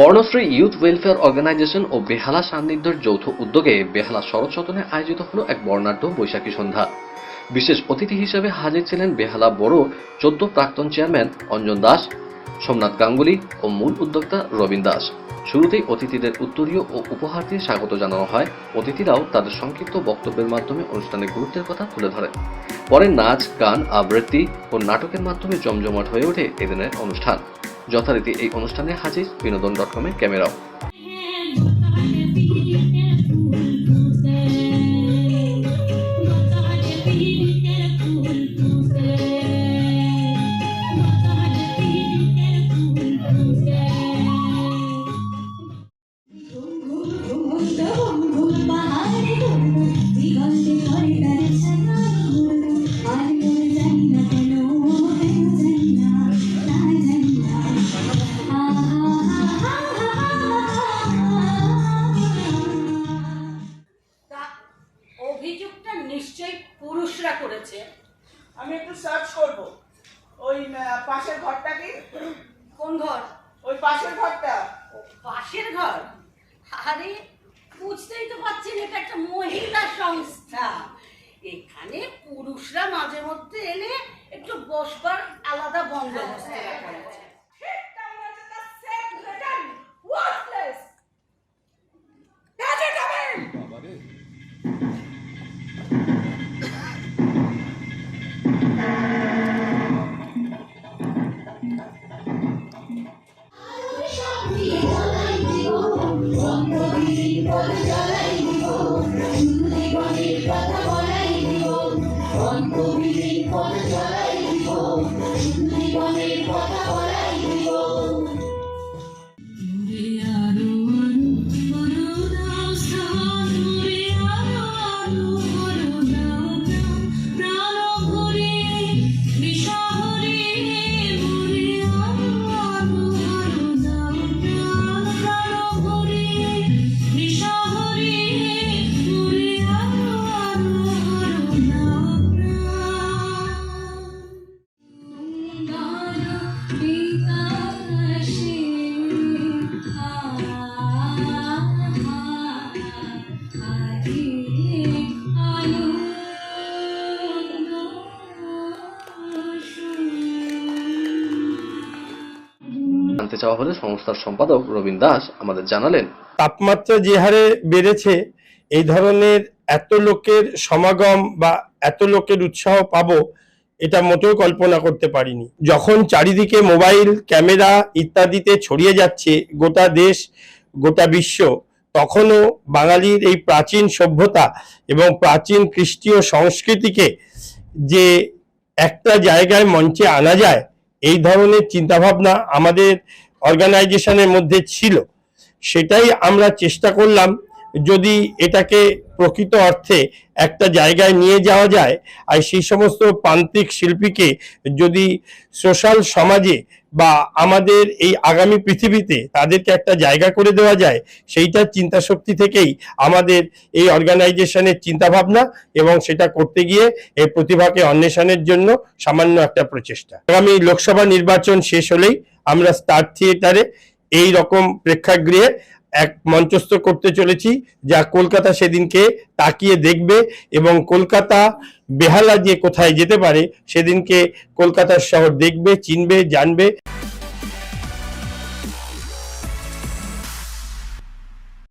Parnashree youth welfare organisation ও বেহালা সান্নিধ্যের যৌথ উদ্যোগে বেহালা শরৎ সদনে আয়োজিত হলো এক বর্ণাঢ্য বৈশাখী সন্ধ্যা। বিশেষ অতিথি হিসেবে হাজির ছিলেন বেহালা বড় চোদ্দ প্রাক্তন চেয়ারম্যান অঞ্জন দাস, সোমনাথ গাঙ্গুলি ও মূল উদ্যোক্তা রবীন দাস। শুরুতেই অতিথিদের উত্তরীয় ও উপহার দিয়ে স্বাগত জানানো হয়। অতিথিরাও তাদের সংক্ষিপ্ত বক্তব্যের মাধ্যমে অনুষ্ঠানের গুরুত্বের কথা তুলে ধরেন। পরে নাচ, গান, আবৃত্তি ও নাটকের মাধ্যমে জমজমাট হয়ে ওঠে এদিনের অনুষ্ঠান। যথারীতি এই অনুষ্ঠানে হাজির বিনোদন ডট কমের ক্যামেরাও। আমি একটু সার্চ করব। ওই পাশের ঘরটা কি? কোন ঘর? ওই পাশের ঘরটা। ও, পাশের ঘর? আরে বুঝতেই তো পারছেন এটা একটা মহিলা সংস্থা। এখানে পুরুষরা মাঝে মধ্যে এলে একটু বসবার আলাদা বন্দোবস্ত রাখা আছে জানতে চাওয়া হলে সংস্থার সম্পাদক রবীন দাস আমাদের জানালেন। তাপমাত্রা যে হারে বেড়েছে, এই ধরনের এত লোকের সমাগম বা এত লোকের উৎসাহ পাবো, এটা মোটেও কল্পনা করতে পারিনি। যখন চারিদিকে মোবাইল, ক্যামেরা ইত্যাদিতে ছড়িয়ে যাচ্ছে গোটা দেশ, গোটা বিশ্ব, তখনও বাঙালির এই প্রাচীন সভ্যতা এবং প্রাচীন খ্রিস্টীয় সংস্কৃতিকে যে একটা জায়গায় মঞ্চে আনা যায় এই ধরনের চিন্তাভাবনা আমাদের অর্গানাইজেশনের মধ্যে ছিল সেটাই আমরা চেষ্টা করলাম যদি এটাকে প্রকৃত অর্থে একটা জায়গায় নিয়ে যাওয়া যায়, আর সেই সমস্ত প্রান্তিক শিল্পীকে যদি সোশ্যাল সমাজে বা আমাদের এই আগামী পৃথিবীতে তাদেরকে একটা জায়গা করে দেওয়া যায় সেইটার চিন্তা শক্তি থেকেই আমাদের এই অর্গানাইজেশনের চিন্তাভাবনা এবং সেটা করতে গিয়ে এই প্রতিভাকে অন্বেষণের জন্য সামান্য একটা প্রচেষ্টা। আগামী লোকসভা নির্বাচন শেষ হলেই আমরা স্টার থিয়েটারে এই রকম প্রেক্ষাগৃহে এক মঞ্চস্থ করতে চলেছি, যা কলকাতা সেদিনকে তাকিয়ে দেখবে এবং কলকাতা বেহালা যে কোথায় যেতে পারে, সেদিনকে কলকাতার শহর দেখবে, চিনবে, জানবে।